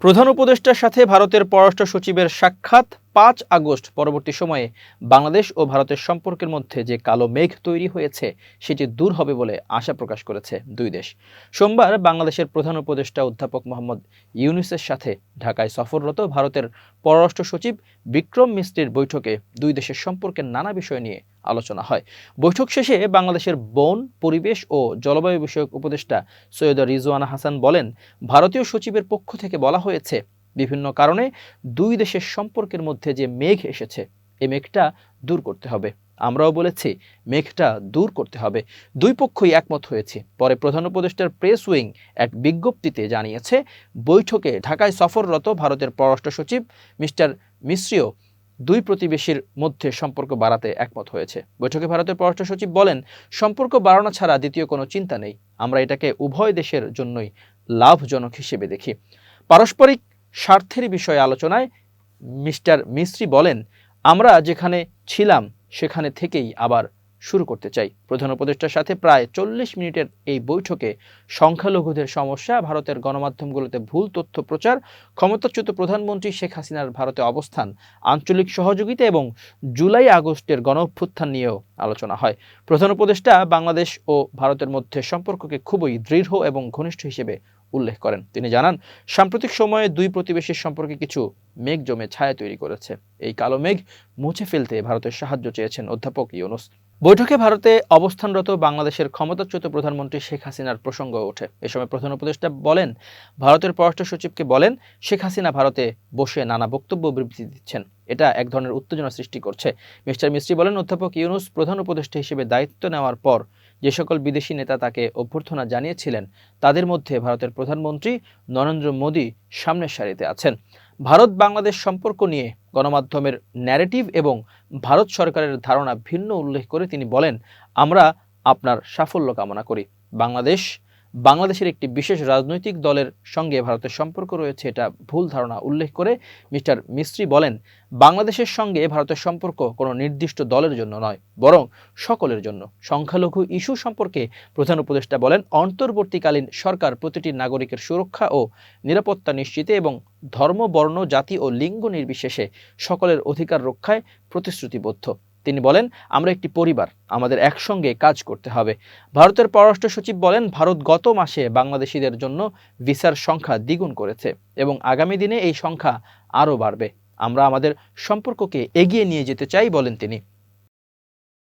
প্রধান উপদেষ্টার সাথে ভারতের পররাষ্ট্র সচিবের সাক্ষাৎ পাঁচ আগস্ট পরবর্তী সময়ে। বাংলাদেশ ও ভারতের সম্পর্কের মধ্যে যে কালো মেঘ তৈরি হয়েছে, সেটি দূর হবে বলে আশা প্রকাশ করেছে দুই দেশ। সোমবার বাংলাদেশের প্রধান উপদেষ্টা অধ্যাপক মোহাম্মদ ইউনুসের সাথে ঢাকায় সফররত ভারতের পররাষ্ট্র সচিব বিক্রম মিস্ত্রির বৈঠকে দুই দেশের সম্পর্কের নানা বিষয় নিয়ে আলোচনা হয়। বৈঠক শেষে বাংলাদেশের বন, পরিবেশ ও জলবায়ু বিষয়ক উপদেষ্টা সৈয়দ রিজওয়ানা হাসান বলেন, ভারতীয় সচিবের পক্ষ থেকে বলা হয়েছে, বিভিন্ন কারণে দুই দেশের সম্পর্কের মধ্যে যে মেঘ এসেছে এই মেঘটা দূর করতে হবে। আমরাও বলেছি, মেঘটা দূর করতে হবে। দুই পক্ষই একমত হয়েছে। পরে প্রধান উপদেষ্টার প্রেস উইং এক বিজ্ঞপ্তিতে জানিয়েছে, বৈঠকে ঢাকায় সফররত ভারতের পররাষ্ট্র সচিব মিস্টার মিশ্রিও দুই প্রতিবেশীর মধ্যে সম্পর্ক বাড়াতে একমত হয়েছে। বৈঠকে ভারতের পররাষ্ট্র সচিব বলেন, সম্পর্ক বাড়ানো ছাড়া দ্বিতীয় কোনো চিন্তা নেই। আমরা এটাকে উভয় দেশের জন্যই লাভজনক হিসেবে দেখি। পারস্পরিক স্বার্থের বিষয়ে আলোচনায় মিস্টার মিস্ত্রি বলেন, আমরা যেখানে ছিলাম সেখানে থেকেই আবার শুরু করতে চাই। প্রধান উপদেষ্টার সাথে প্রায় চল্লিশ মিনিটের এই বৈঠকে সংখ্যালঘুদের সমস্যা, ভারতের গণমাধ্যমগুলোতে ভুল তথ্য প্রচার, ক্ষমতাচ্যুত প্রধানমন্ত্রী শেখ হাসিনার ভারতে অবস্থান, আঞ্চলিক সহযোগিতা এবং জুলাই আগস্টের গণ অভ্যুত্থান নিয়েও আলোচনা হয়। প্রধান উপদেষ্টা বাংলাদেশ ও ভারতের মধ্যে সম্পর্ককে খুবই দৃঢ় এবং ঘনিষ্ঠ হিসেবে উল্লেখ করেন। তিনি জানান, সাম্প্রতিক সময়ে দুই প্রতিবেশীর সম্পর্কে কিছু মেঘ জমে ছায়া তৈরি করেছে। এই কালো মেঘ মুছে ফেলতে ভারতের সাহায্য চেয়েছেন অধ্যাপক ইউনুস। বৈঠকে ভারতে অবস্থানরত বাংলাদেশের ক্ষমতাচ্যুত প্রধানমন্ত্রী শেখ হাসিনার প্রসঙ্গ ওঠে। এ সময় প্রধান উপদেষ্টা বলেন, ভারতের পররাষ্ট্র সচিবকে বলেন, শেখ হাসিনা ভারতে বসে নানা বক্তব্য বিবৃতি দিচ্ছেন। এটা এক ধরনের উত্তেজনা সৃষ্টি করছে। মিস্টার মিস্ত্রি বলেন, অধ্যাপক ইউনুস প্রধান উপদেষ্টা হিসেবে দায়িত্ব নেওয়ার পর যে সকল বিদেশি নেতা তাকে অভ্যর্থনা জানিয়েছিলেন, তাদের মধ্যে ভারতের প্রধানমন্ত্রী নরেন্দ্র মোদী সামনের সারিতে আছেন। ভারত বাংলাদেশ সম্পর্ক নিয়ে গণমাধ্যমের ন্যারেটিভ এবং ভারত সরকারের ধারণা ভিন্ন উল্লেখ করে তিনি বলেন, আমরা আপনার সাফল্য কামনা করি। বাংলাদেশ বাংলাদেশের একটি বিশেষ রাজনৈতিক দলের সঙ্গে ভারতের সম্পর্ক রয়েছে এটা ভুল ধারণা উল্লেখ করে মিস্টার মিস্ত্রি বলেন, বাংলাদেশের সঙ্গে ভারতের সম্পর্ক কোনো নির্দিষ্ট দলের জন্য নয়, বরং সকলের জন্য। সংখ্যালঘু ইস্যু সম্পর্কে প্রধান উপদেষ্টা বলেন, অন্তর্বর্তীকালীন সরকার প্রতিটি নাগরিকের সুরক্ষা ও নিরাপত্তা নিশ্চিতে এবং ধর্ম, বর্ণ, জাতি ও লিঙ্গ নির্বিশেষে সকলের অধিকার রক্ষায় প্রতিশ্রুতিবদ্ধ। তিনি বলেন, আমরা একটি পরিবার, আমাদের একসঙ্গে কাজ করতে হবে। ভারতের পররাষ্ট্র সচিব বলেন, ভারত গত মাসে বাংলাদেশিদের জন্য ভিসার সংখ্যা দ্বিগুণ করেছে এবং আগামী দিনে এই সংখ্যা আরও বাড়বে। আমরা আমাদের সম্পর্ককে এগিয়ে নিয়ে যেতে চাই, বলেন তিনি।